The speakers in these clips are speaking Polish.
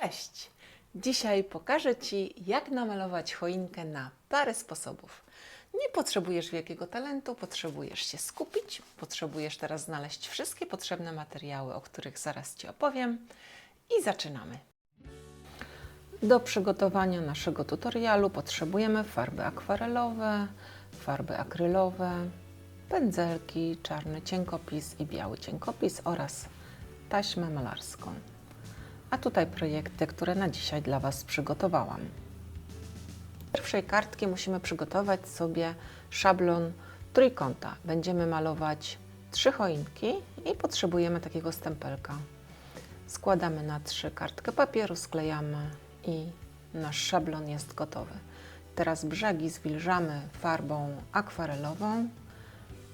Cześć! Dzisiaj pokażę Ci, jak namalować choinkę na parę sposobów. Nie potrzebujesz wielkiego talentu, potrzebujesz się skupić, potrzebujesz teraz znaleźć wszystkie potrzebne materiały, o których zaraz Ci opowiem i zaczynamy. Do przygotowania naszego tutorialu potrzebujemy farby akwarelowe, farby akrylowe, pędzelki, czarny cienkopis i biały cienkopis oraz taśmę malarską. A tutaj projekty, które na dzisiaj dla Was przygotowałam. Pierwszej kartki musimy przygotować sobie szablon trójkąta. Będziemy malować trzy choinki i potrzebujemy takiego stempelka. Składamy na trzy kartkę papieru, sklejamy i nasz szablon jest gotowy. Teraz brzegi zwilżamy farbą akwarelową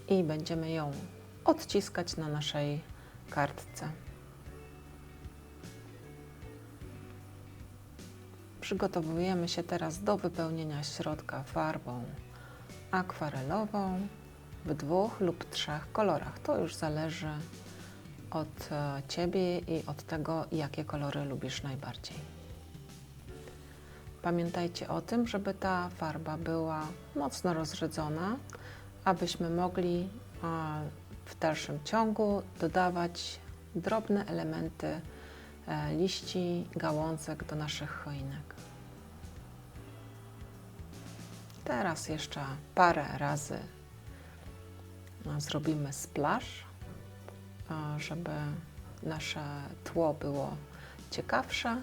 i będziemy ją odciskać na naszej kartce. Przygotowujemy się teraz do wypełnienia środka farbą akwarelową w dwóch lub trzech kolorach. To już zależy od e, Ciebie i od tego, jakie kolory lubisz najbardziej. Pamiętajcie o tym, żeby ta farba była mocno rozrzedzona, abyśmy mogli e, w dalszym ciągu dodawać drobne elementy e, liści, gałązek do naszych choinek. Teraz jeszcze parę razy no, zrobimy splash, e, żeby nasze tło było ciekawsze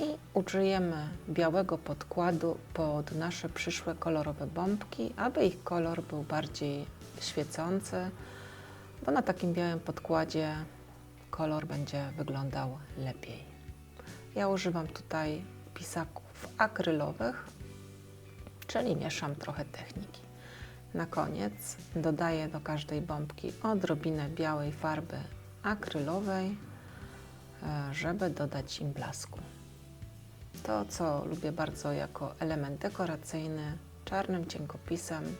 i użyjemy białego podkładu pod nasze przyszłe kolorowe bombki, aby ich kolor był bardziej świecący, bo na takim białym podkładzie kolor będzie wyglądał lepiej. Ja używam tutaj pisaków akrylowych, czyli mieszam trochę techniki. Na koniec dodaję do każdej bombki odrobinę białej farby akrylowej, e, żeby dodać im blasku. To, co lubię bardzo jako element dekoracyjny, czarnym cienkopisem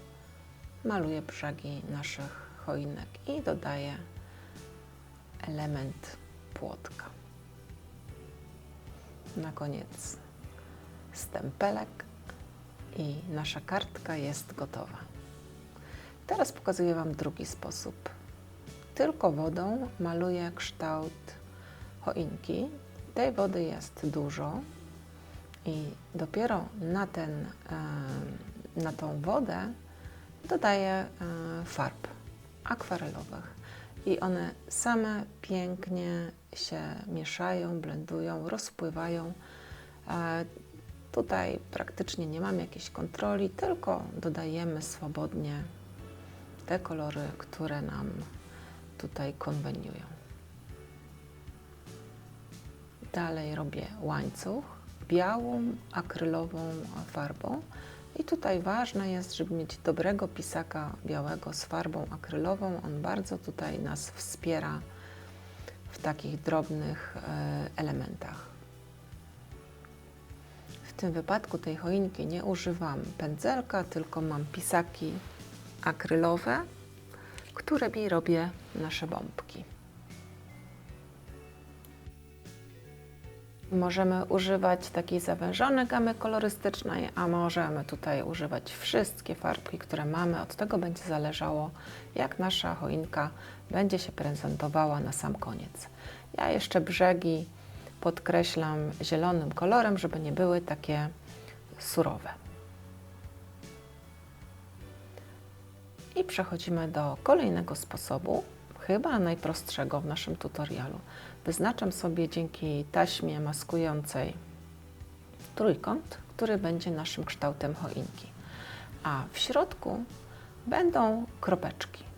maluję brzegi naszych choinek i dodaję element płotka. Na koniec stempelek i nasza kartka jest gotowa. Teraz pokazuję Wam drugi sposób. Tylko wodą maluję kształt choinki. Tej wody jest dużo i dopiero na, ten, e, na tą wodę dodaję e, farb akwarelowych i one same pięknie się mieszają, blendują, rozpływają. Tutaj praktycznie nie mamy jakiejś kontroli, tylko dodajemy swobodnie te kolory, które nam tutaj konweniują. Dalej robię łańcuch białą akrylową farbą i tutaj ważne jest, żeby mieć dobrego pisaka białego z farbą akrylową. On bardzo tutaj nas wspiera w takich drobnych e, elementach. Tym wypadku tej choinki nie używam pędzelka, tylko mam pisaki akrylowe, którymi robię nasze bombki. Możemy używać takiej zawężonej gamy kolorystycznej, a możemy tutaj używać wszystkie farbki, które mamy. Od tego będzie zależało, jak nasza choinka będzie się prezentowała na sam koniec. Ja jeszcze brzegi podkreślam zielonym kolorem, żeby nie były takie surowe. I przechodzimy do kolejnego sposobu, chyba najprostszego w naszym tutorialu. Wyznaczam sobie dzięki taśmie maskującej trójkąt, który będzie naszym kształtem choinki. A w środku będą kropeczki.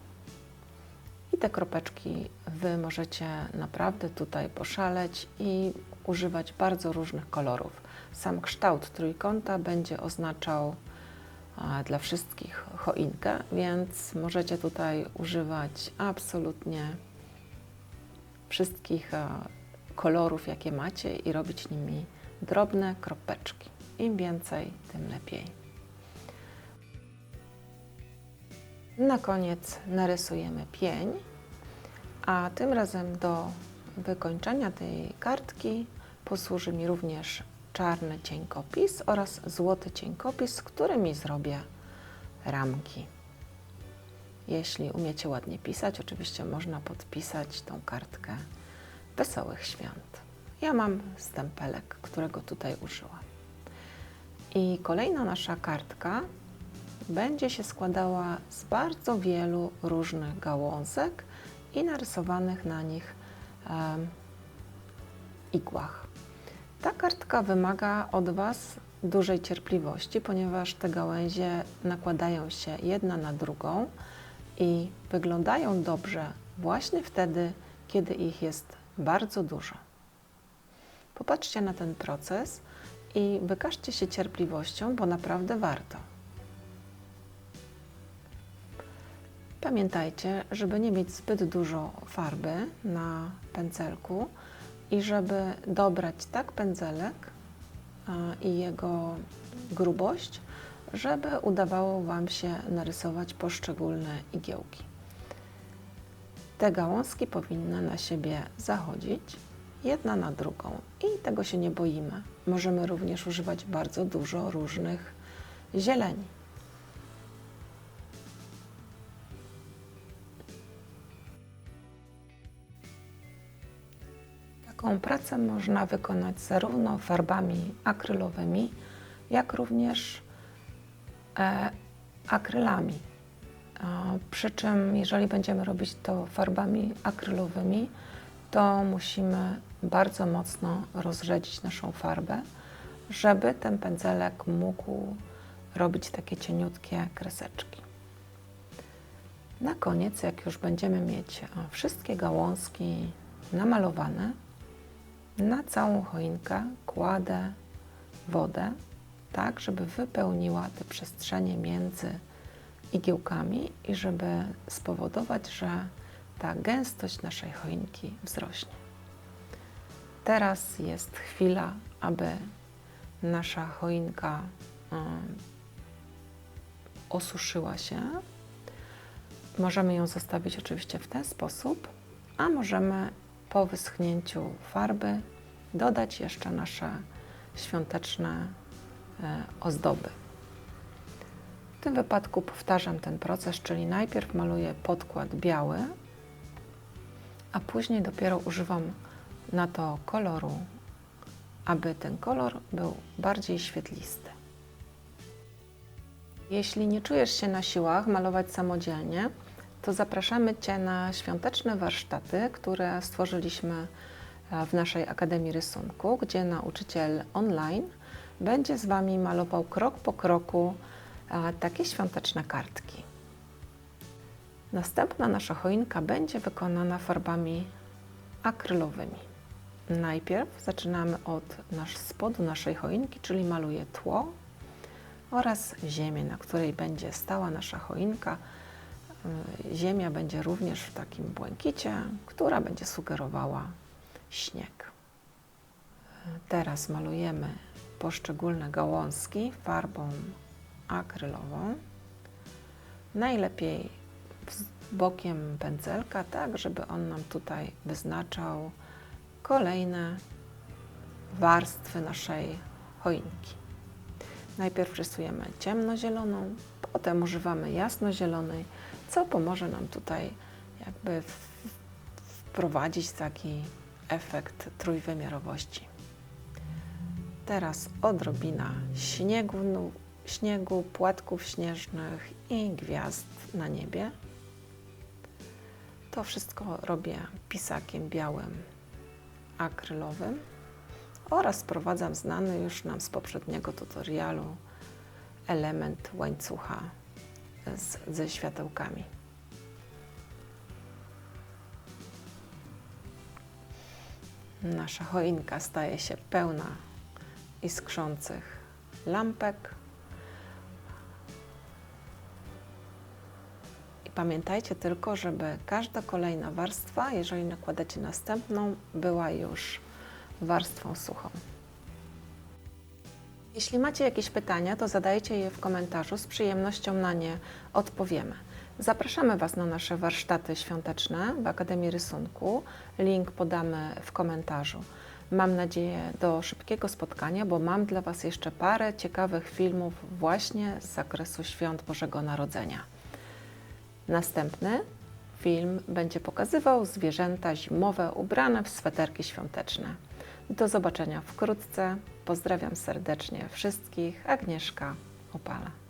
I te kropeczki Wy możecie naprawdę tutaj poszaleć i używać bardzo różnych kolorów. Sam kształt trójkąta będzie oznaczał dla wszystkich choinkę, więc możecie tutaj używać absolutnie wszystkich kolorów, jakie macie i robić nimi drobne kropeczki. Im więcej, tym lepiej. Na koniec narysujemy pień, a tym razem do wykończenia tej kartki posłuży mi również czarny cieńkopis oraz złoty cieńkopis, z którymi zrobię ramki. Jeśli umiecie ładnie pisać, oczywiście można podpisać tą kartkę Wesołych Świąt. Ja mam stempelek, którego tutaj użyłam. I kolejna nasza kartka będzie się składała z bardzo wielu różnych gałązek i narysowanych na nich igłach. Ta kartka wymaga od Was dużej cierpliwości, ponieważ te gałęzie nakładają się jedna na drugą i wyglądają dobrze właśnie wtedy, kiedy ich jest bardzo dużo. Popatrzcie na ten proces i wykażcie się cierpliwością, bo naprawdę warto. Pamiętajcie, żeby nie mieć zbyt dużo farby na pędzelku i żeby dobrać tak pędzelek i jego grubość, żeby udawało Wam się narysować poszczególne igiełki. Te gałązki powinny na siebie zachodzić, jedna na drugą i tego się nie boimy. Możemy również używać bardzo dużo różnych zieleni. Taką pracę można wykonać zarówno farbami akrylowymi, jak również e, akrylami. E, przy czym, jeżeli będziemy robić to farbami akrylowymi, to musimy bardzo mocno rozrzedzić naszą farbę, żeby ten pędzelek mógł robić takie cieniutkie kreseczki. Na koniec, jak już będziemy mieć e, wszystkie gałązki namalowane, na całą choinkę kładę wodę, tak żeby wypełniła te przestrzenie między igiełkami i żeby spowodować, że ta gęstość naszej choinki wzrośnie. Teraz jest chwila, aby nasza choinka um, osuszyła się. Możemy ją zostawić oczywiście w ten sposób, a możemy po wyschnięciu farby dodać jeszcze nasze świąteczne e, ozdoby. W tym wypadku powtarzam ten proces, czyli najpierw maluję podkład biały, a później dopiero używam na to koloru, aby ten kolor był bardziej świetlisty. Jeśli nie czujesz się na siłach malować samodzielnie, to zapraszamy Cię na świąteczne warsztaty, które stworzyliśmy e, w naszej Akademii Rysunku, gdzie nauczyciel online będzie z Wami malował krok po kroku e, takie świąteczne kartki. Następna nasza choinka będzie wykonana farbami akrylowymi. Najpierw zaczynamy od nasz, spodu naszej choinki, czyli maluję tło oraz ziemię, na której będzie stała nasza choinka ziemia będzie również w takim błękicie, która będzie sugerowała śnieg. Teraz malujemy poszczególne gałązki farbą akrylową. Najlepiej bokiem pędzelka, tak żeby on nam tutaj wyznaczał kolejne warstwy naszej choinki. Najpierw rysujemy ciemnozieloną, potem używamy jasnozielonej, co pomoże nam tutaj jakby wprowadzić taki efekt trójwymiarowości. Teraz odrobina śniegu, śniegu, płatków śnieżnych i gwiazd na niebie. To wszystko robię pisakiem białym akrylowym oraz sprowadzam znany już nam z poprzedniego tutorialu element łańcucha z, ze światełkami. Nasza choinka staje się pełna iskrzących lampek. I pamiętajcie tylko, żeby każda kolejna warstwa, jeżeli nakładacie następną, była już warstwą suchą. Jeśli macie jakieś pytania, to zadajcie je w komentarzu, z przyjemnością na nie odpowiemy. Zapraszamy Was na nasze warsztaty świąteczne w Akademii Rysunku. Link podamy w komentarzu. Mam nadzieję do szybkiego spotkania, bo mam dla Was jeszcze parę ciekawych filmów właśnie z zakresu świąt Bożego Narodzenia. Następny film będzie pokazywał zwierzęta zimowe ubrane w sweterki świąteczne. Do zobaczenia wkrótce. Pozdrawiam serdecznie wszystkich. Agnieszka Opala.